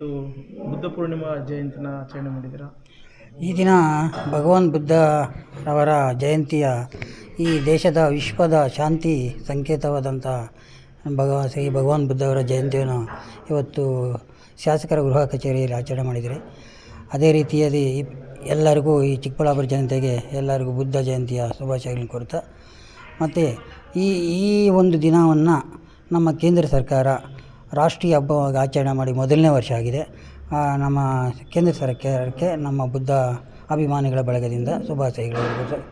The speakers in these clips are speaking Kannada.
ಬುದ್ಧ ಪೂರ್ಣಿಮಾ ಜಯಂತಿನ ಆಚರಣೆ ಮಾಡಿದ್ದೀರಾ? ಈ ದಿನ ಭಗವಾನ್ ಬುದ್ಧ ಅವರ ಜಯಂತಿಯ ಈ ದೇಶದ ವಿಶ್ವದ ಶಾಂತಿ ಸಂಕೇತವಾದಂಥ ಭಗವ, ಶ್ರೀ ಭಗವಾನ್ ಬುದ್ಧ ಅವರ ಜಯಂತಿಯನ್ನು ಇವತ್ತು ಶಾಸಕರ ಗೃಹ ಕಚೇರಿಯಲ್ಲಿ ಆಚರಣೆ ಮಾಡಿದರೆ ಅದೇ ರೀತಿಯಲ್ಲಿ ಎಲ್ಲರಿಗೂ ಈ ಚಿಕ್ಕಬಳ್ಳಾಪುರ ಜನತೆಗೆ ಎಲ್ಲರಿಗೂ ಬುದ್ಧ ಜಯಂತಿಯ ಶುಭಾಶಯಗಳನ್ನು ಕೋರುತ್ತಾ, ಮತ್ತು ಈ ಈ ಒಂದು ದಿನವನ್ನು ನಮ್ಮ ಕೇಂದ್ರ ಸರ್ಕಾರ ರಾಷ್ಟ್ರೀಯ ಹಬ್ಬವಾಗಿ ಆಚರಣೆ ಮಾಡಿ ಮೊದಲನೇ ವರ್ಷ ಆಗಿದೆ. ನಮ್ಮ ಕೇಂದ್ರ ಸರ್ಕಾರಕ್ಕೆ ನಮ್ಮ ಬುದ್ಧ ಅಭಿಮಾನಿಗಳ ಬಳಗದಿಂದ ಶುಭಾಶಯಗಳು.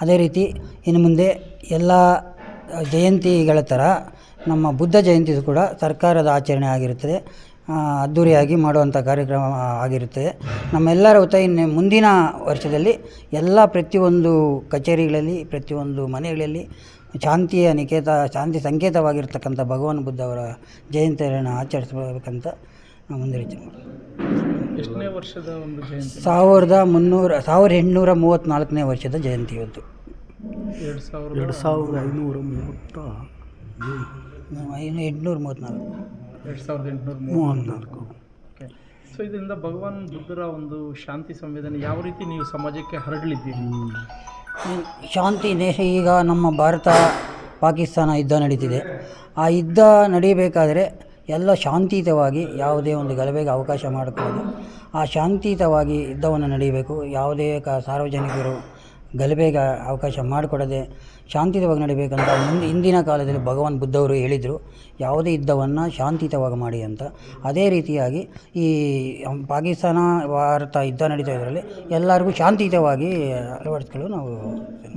ಅದೇ ರೀತಿ ಇನ್ನು ಮುಂದೆ ಎಲ್ಲ ಜಯಂತಿಗಳ ಥರ ನಮ್ಮ ಬುದ್ಧ ಜಯಂತಿ ಕೂಡ ಸರ್ಕಾರದ ಆಚರಣೆ ಆಗಿರುತ್ತದೆ. ಅದ್ಧೂರಿಯಾಗಿ ಮಾಡುವಂಥ ಕಾರ್ಯಕ್ರಮ ಆಗಿರುತ್ತದೆ ನಮ್ಮೆಲ್ಲರ ಇನ್ನು ಮುಂದಿನ ವರ್ಷದಲ್ಲಿ ಎಲ್ಲ ಪ್ರತಿಯೊಂದು ಕಚೇರಿಗಳಲ್ಲಿ ಪ್ರತಿಯೊಂದು ಮನೆಗಳಲ್ಲಿ ಶಾಂತಿಯ ನಿಕೇತ ಶಾಂತಿ ಸಂಕೇತವಾಗಿರ್ತಕ್ಕಂಥ ಭಗವಾನ್ ಬುದ್ಧ ಅವರ ಜಯಂತಿಯನ್ನು ಆಚರಿಸಬೇಕಂತ ನಾವು ಮುಂದೆ ಯೋಚನೆ ಎಷ್ಟನೇ ವರ್ಷದ ಒಂದು ಜಯಂತಿ? ಸಾವಿರದ ಮುನ್ನೂರ ಸಾವಿರದ ಎಂಟುನೂರ ಮೂವತ್ತ್ನಾಲ್ಕನೇ ವರ್ಷದ ಜಯಂತಿ ಇವತ್ತು. ಎರಡು ಸಾವಿರದ ಎರಡು ಸಾವಿರದ ಐನೂರ ಮೂವತ್ತ. ಐನೂರ ಎಂಟುನೂರ ಮೂವತ್ತ್ನಾಲ್ಕು ಎರಡು ಸಾವಿರದ ಎಂಟುನೂರ ಮೂವತ್ತ್ನಾಲ್ಕು ಓಕೆ ಸೊ ಇದರಿಂದ ಭಗವಾನ್ ಬುದ್ಧರ ಒಂದು ಶಾಂತಿ ಸಂವೇದನೆ ಯಾವ ರೀತಿ ನೀವು ಸಮಾಜಕ್ಕೆ ಹರಡಲಿದ್ದೀರಿ? ಶಾಂತಿ ದೇಶ ಈಗ ನಮ್ಮ ಭಾರತ ಪಾಕಿಸ್ತಾನ ಯುದ್ಧ ನಡೀತಿದೆ. ಆ ಯುದ್ಧ ನಡೀಬೇಕಾದರೆ ಎಲ್ಲ ಶಾಂತಿಯುತವಾಗಿ ಯಾವುದೇ ಒಂದು ಗಲಭೆಗೆ ಅವಕಾಶ ಮಾಡಿಕೊಳ್ಳೋದು. ಆ ಶಾಂತಿಯುತವಾಗಿ ಯುದ್ಧವನ್ನು ನಡೀಬೇಕು. ಯಾವುದೇ ಕ ಸಾರ್ವಜನಿಕರು ಗಲಭೆಗೆ ಅವಕಾಶ ಮಾಡಿಕೊಡದೆ ಶಾಂತಿಯುತವಾಗಿ ನಡಿಬೇಕಂತ ಮುಂದೆ ಹಿಂದಿನ ಕಾಲದಲ್ಲಿ ಭಗವಾನ್ ಬುದ್ಧವರು ಹೇಳಿದರು, ಯಾವುದೇ ಯುದ್ಧವನ್ನು ಶಾಂತಿಯುತವಾಗಿ ಮಾಡಿ ಅಂತ. ಅದೇ ರೀತಿಯಾಗಿ ಈ ಪಾಕಿಸ್ತಾನ ಭಾರತ ಯುದ್ಧ ನಡೀತಾ ಇದರಲ್ಲಿ ಎಲ್ಲರಿಗೂ ಶಾಂತಿಯುತವಾಗಿ ಅಳವಡಿಸ್ಕೊಳ್ಳಲು ನಾವು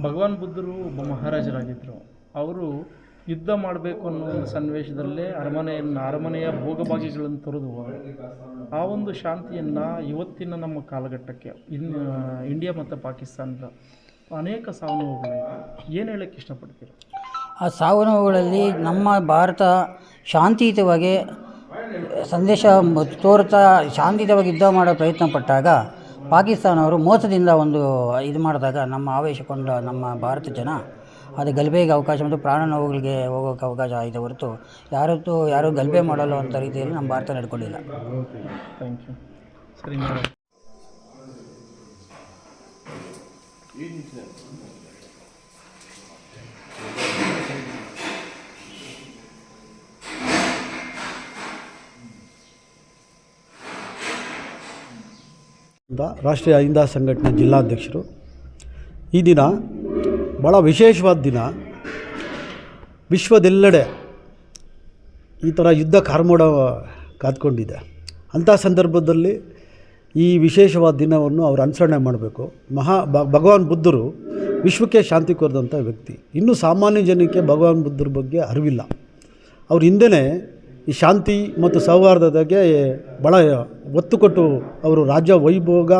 ಭಗವಾನ್ ಬುದ್ಧರು ಮಹಾರಾಜರಾಗಿದ್ದರು ಅವರು ಯುದ್ಧ ಮಾಡಬೇಕು ಅನ್ನೋ ಒಂದು ಸನ್ನಿವೇಶದಲ್ಲೇ ಅರಮನೆಯನ್ನು, ಅರಮನೆಯ ಭೋಗಭಾಗ್ಯಗಳನ್ನು ತೊರೆದು ಆ ಒಂದು ಶಾಂತಿಯನ್ನು ಇವತ್ತಿನ ನಮ್ಮ ಕಾಲಘಟ್ಟಕ್ಕೆ, ಇನ್ ಇಂಡಿಯಾ ಮತ್ತು ಪಾಕಿಸ್ತಾನದ ಅನೇಕ ಸಾವು ನೋವುಗಳು ಏನು ಹೇಳಕ್ಕೆ ಇಷ್ಟಪಡ್ತೀರ? ಆ ಸಾವು ನೋವುಗಳಲ್ಲಿ ನಮ್ಮ ಭಾರತ ಶಾಂತಿಯುತವಾಗಿ ಸಂದೇಶ ತೋರ್ತಾ ಶಾಂತಿಯುತವಾಗಿ ಯುದ್ಧ ಮಾಡೋ ಪ್ರಯತ್ನ ಪಟ್ಟಾಗ ಪಾಕಿಸ್ತಾನವರು ಮೋಸದಿಂದ ಒಂದು ಇದು ಮಾಡಿದಾಗ ನಮ್ಮ ಆವೇಶಗೊಂಡ ನಮ್ಮ ಭಾರತ ಜನ ಅದು ಗಲಭೆಗೆ ಅವಕಾಶ ಮತ್ತು ಪ್ರಾಣ ನೋವುಗಳಿಗೆ ಹೋಗೋಕೆ ಅವಕಾಶ ಆಯಿತು ಹೊರತು ಯಾರತ್ತೂ ಯಾರೂ ಗಲಭೆ ಮಾಡಲ್ಲ ಅಂತ ರೀತಿಯಲ್ಲಿ ನಮ್ಮ ಭಾರತ ನಡ್ಕೊಂಡಿಲ್ಲ. ಥ್ಯಾಂಕ್ ಯು ಸರಿ ರಾಷ್ಟ್ರೀಯ ಅಹಿಂದ ಸಂಘಟನೆ ಜಿಲ್ಲಾಧ್ಯಕ್ಷರು ಈ ದಿನ ಭಾಳ ವಿಶೇಷವಾದ ದಿನ. ವಿಶ್ವದೆಲ್ಲೆಡೆ ಈ ಥರ ಯುದ್ಧ ಕಾರ್ಮೋಡ ಕಾದ್ಕೊಂಡಿದೆ. ಅಂಥ ಸಂದರ್ಭದಲ್ಲಿ ಈ ವಿಶೇಷವಾದ ದಿನವನ್ನು ಅವರು ಅನುಸರಣೆ ಮಾಡಬೇಕು. ಮಹಾ ಭಗವಾನ್ ಬುದ್ಧರು ವಿಶ್ವಕ್ಕೆ ಶಾಂತಿ ಕೋರಿದಂಥ ವ್ಯಕ್ತಿ. ಇನ್ನೂ ಸಾಮಾನ್ಯ ಜನಕ್ಕೆ ಭಗವಾನ್ ಬುದ್ಧರ ಬಗ್ಗೆ ಅರಿವಿಲ್ಲ. ಅವ್ರ ಹಿಂದೆಯೇ ಈ ಶಾಂತಿ ಮತ್ತು ಸೌಹಾರ್ದತೆಗೆ ಭಾಳ ಒತ್ತು ಕೊಟ್ಟು ಅವರು ರಾಜ್ಯ ವೈಭೋಗ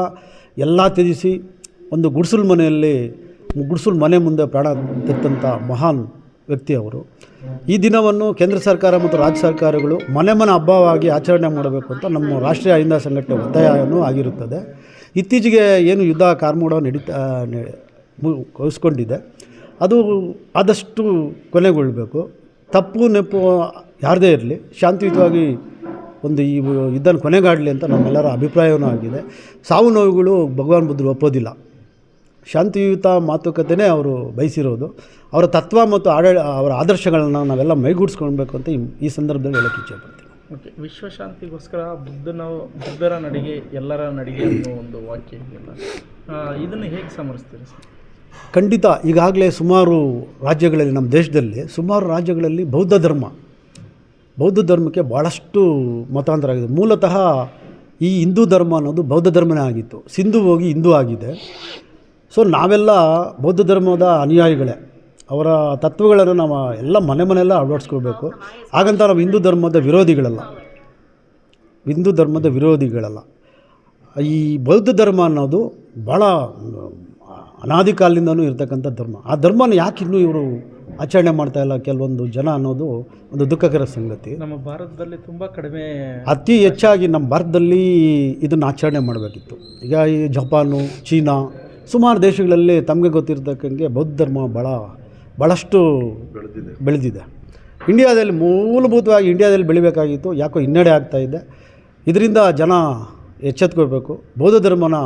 ಎಲ್ಲ ತ್ಯಜಿಸಿ ಒಂದು ಗುಡಿಸಲು ಮನೆಯಲ್ಲಿ ಗುಡಿಸಲು ಮನೆ ಮುಂದೆ ಪ್ರಾಣ ತೆತ್ತಂಥ ಮಹಾನ್ ವ್ಯಕ್ತಿ ಅವರು. ಈ ದಿನವನ್ನು ಕೇಂದ್ರ ಸರ್ಕಾರ ಮತ್ತು ರಾಜ್ಯ ಸರ್ಕಾರಗಳು ಮನೆ ಮನೆ ಹಬ್ಬವಾಗಿ ಆಚರಣೆ ಮಾಡಬೇಕು ಅಂತ ನಮ್ಮ ರಾಷ್ಟ್ರೀಯ ಅಹಿಂದ ಸಂಘಟನೆ ಒತ್ತಾಯನು ಆಗಿರುತ್ತದೆ. ಇತ್ತೀಚೆಗೆ ಏನು ಯುದ್ಧ ಕಾರ್ಮೋಡ ನಡೀತಾ ಕಳಿಸ್ಕೊಂಡಿದೆ ಅದು ಆದಷ್ಟು ಕೊನೆಗೊಳ್ಳಬೇಕು. ತಪ್ಪು ನೆಪ್ಪು ಯಾರದೇ ಇರಲಿ, ಶಾಂತಿಯುತವಾಗಿ ಒಂದು ಈ ಯುದ್ಧನ ಕೊನೆಗಾಡಲಿ ಅಂತ ನಮ್ಮೆಲ್ಲರ ಅಭಿಪ್ರಾಯವೂ ಆಗಿದೆ. ಸಾವು ನೋವುಗಳು ಭಗವಾನ್ ಬುದ್ಧರು ಒಪ್ಪೋದಿಲ್ಲ. ಶಾಂತಿಯುತ ಮಾತುಕತೆನೇ ಅವರು ಬಯಸಿರೋದು. ಅವರ ತತ್ವ ಮತ್ತು ಆಡಳಿ ಅವರ ಆದರ್ಶಗಳನ್ನ ನಾವೆಲ್ಲ ಮೈಗೂಡಿಸ್ಕೊಳ್ಬೇಕು ಅಂತ ಈ- ಈ ಸಂದರ್ಭದಲ್ಲಿ ಹೇಳಕ್ಕೆ ಇಚ್ಛೆಪಡ್ತೀನಿ ಓಕೆ ವಿಶ್ವಶಾಂತಿಗೋಸ್ಕರ ಬುದ್ಧನ ಬುದ್ಧರ ನಡಿಗೆ ಎಲ್ಲರ ನಡಿಗೆ ಅನ್ನೋ ಒಂದು ವಾಕ್ಯ ಇದೆಯಲ್ಲ? ಇದನ್ನು ಹೇಗೆ ಸಮರಿಸ್ತೀರಿ ಸರ್? ಖಂಡಿತ ಈಗಾಗಲೇ ಸುಮಾರು ರಾಜ್ಯಗಳಲ್ಲಿ ನಮ್ಮ ದೇಶದಲ್ಲಿ ಸುಮಾರು ರಾಜ್ಯಗಳಲ್ಲಿ ಬೌದ್ಧ ಧರ್ಮ ಬೌದ್ಧ ಧರ್ಮಕ್ಕೆ ಭಾಳಷ್ಟು ಮತಾಂತರ ಆಗಿದೆ. ಮೂಲತಃ ಈ ಹಿಂದೂ ಧರ್ಮ ಅನ್ನೋದು ಬೌದ್ಧ ಧರ್ಮನೇ ಆಗಿತ್ತು. ಸಿಂಧು ಹೋಗಿ ಹಿಂದೂ ಆಗಿದೆ. ಸೊ ನಾವೆಲ್ಲ ಬೌದ್ಧ ಧರ್ಮದ ಅನುಯಾಯಿಗಳೇ. ಅವರ ತತ್ವಗಳನ್ನು ನಾವು ಎಲ್ಲ ಮನೆ ಮನೆಯಲ್ಲ ಅಳವಡಿಸ್ಕೊಳ್ಬೇಕು. ಹಾಗಂತ ನಾವು ಹಿಂದೂ ಧರ್ಮದ ವಿರೋಧಿಗಳಲ್ಲ. ಹಿಂದೂ ಧರ್ಮದ ವಿರೋಧಿಗಳಲ್ಲ. ಈ ಬೌದ್ಧ ಧರ್ಮ ಅನ್ನೋದು ಭಾಳ ಅನಾದಿ ಕಾಲದಿಂದನೂ ಇರತಕ್ಕಂಥ ಧರ್ಮ. ಆ ಧರ್ಮನ ಯಾಕೆ ಇನ್ನೂ ಇವರು ಆಚರಣೆ ಮಾಡ್ತಾ ಇಲ್ಲ ಕೆಲವೊಂದು ಜನ ಅನ್ನೋದು ಒಂದು ದುಃಖಕರ ಸಂಗತಿ. ನಮ್ಮ ಭಾರತದಲ್ಲಿ ತುಂಬ ಕಡಿಮೆ ಅತಿ ಹೆಚ್ಚಾಗಿ ನಮ್ಮ ಭಾರತದಲ್ಲಿ ಇದನ್ನು ಆಚರಣೆ ಮಾಡಬೇಕಿತ್ತು. ಈಗ ಈ ಜಪಾನು ಚೀನಾ ಸುಮಾರು ದೇಶಗಳಲ್ಲಿ ತಮಗೆ ಗೊತ್ತಿರತಕ್ಕಂಗೆ ಬೌದ್ಧ ಧರ್ಮ ಭಾಳ ಭಾಳಷ್ಟು ಬೆಳೆದಿದೆ. ಇಂಡಿಯಾದಲ್ಲಿ ಮೂಲಭೂತವಾಗಿ ಇಂಡಿಯಾದಲ್ಲಿ ಬೆಳಿಬೇಕಾಗಿತ್ತು ಯಾಕೋ ಹಿನ್ನಡೆ ಆಗ್ತಾ ಇದೆ. ಇದರಿಂದ ಜನ ಎಚ್ಚೆತ್ಕೋಬೇಕು ಬೌದ್ಧ ಧರ್ಮನ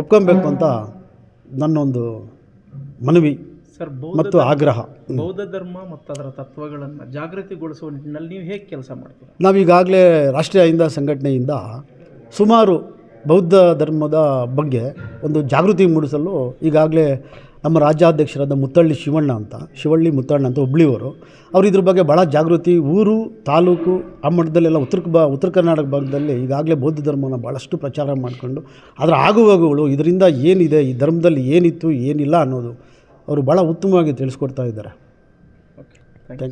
ಒಪ್ಕೊಬೇಕು ಅಂತ ನನ್ನೊಂದು ಮನವಿ ಸರ್ ಮತ್ತು ಆಗ್ರಹ. ಬೌದ್ಧ ಧರ್ಮ ಮತ್ತು ಅದರ ತತ್ವಗಳನ್ನು ಜಾಗೃತಿಗೊಳಿಸುವ ನಿಟ್ಟಿನಲ್ಲಿ ನೀವು ಹೇಗೆ ಕೆಲಸ ಮಾಡ್ತೀರಾ? ನಾವೀಗಾಗಲೇ ರಾಷ್ಟ್ರೀಯ ಅಹಿಂದ ಸಂಘಟನೆಯಿಂದ ಸುಮಾರು ಬೌದ್ಧ ಧರ್ಮದ ಬಗ್ಗೆ ಒಂದು ಜಾಗೃತಿ ಮೂಡಿಸಲು ಈಗಾಗಲೇ ನಮ್ಮ ರಾಜ್ಯಾಧ್ಯಕ್ಷರಾದ ಮುತ್ತಳ್ಳಿ ಶಿವಣ್ಣ ಅಂತ, ಶಿವಳ್ಳಿ ಮುತ್ತಣ್ಣ ಅಂತ ಹುಬ್ಳಿಯವರು ಅವರು ಇದ್ರ ಬಗ್ಗೆ ಭಾಳ ಜಾಗೃತಿ. ಊರು, ತಾಲೂಕು, ಆ ಮಟ್ಟದಲ್ಲೆಲ್ಲ ಉತ್ತರ ಬ ಉತ್ತರ ಕರ್ನಾಟಕ ಭಾಗದಲ್ಲಿ ಈಗಾಗಲೇ ಬೌದ್ಧ ಧರ್ಮವನ್ನು ಭಾಳಷ್ಟು ಪ್ರಚಾರ ಮಾಡಿಕೊಂಡು, ಅದರ ಆಗುವಾಗಗಳು ಇದರಿಂದ ಏನಿದೆ, ಈ ಧರ್ಮದಲ್ಲಿ ಏನಿತ್ತು, ಏನಿಲ್ಲ ಅನ್ನೋದು ಅವರು ಭಾಳ ಉತ್ತಮವಾಗಿ ತಿಳಿಸ್ಕೊಡ್ತಾ ಇದ್ದಾರೆ.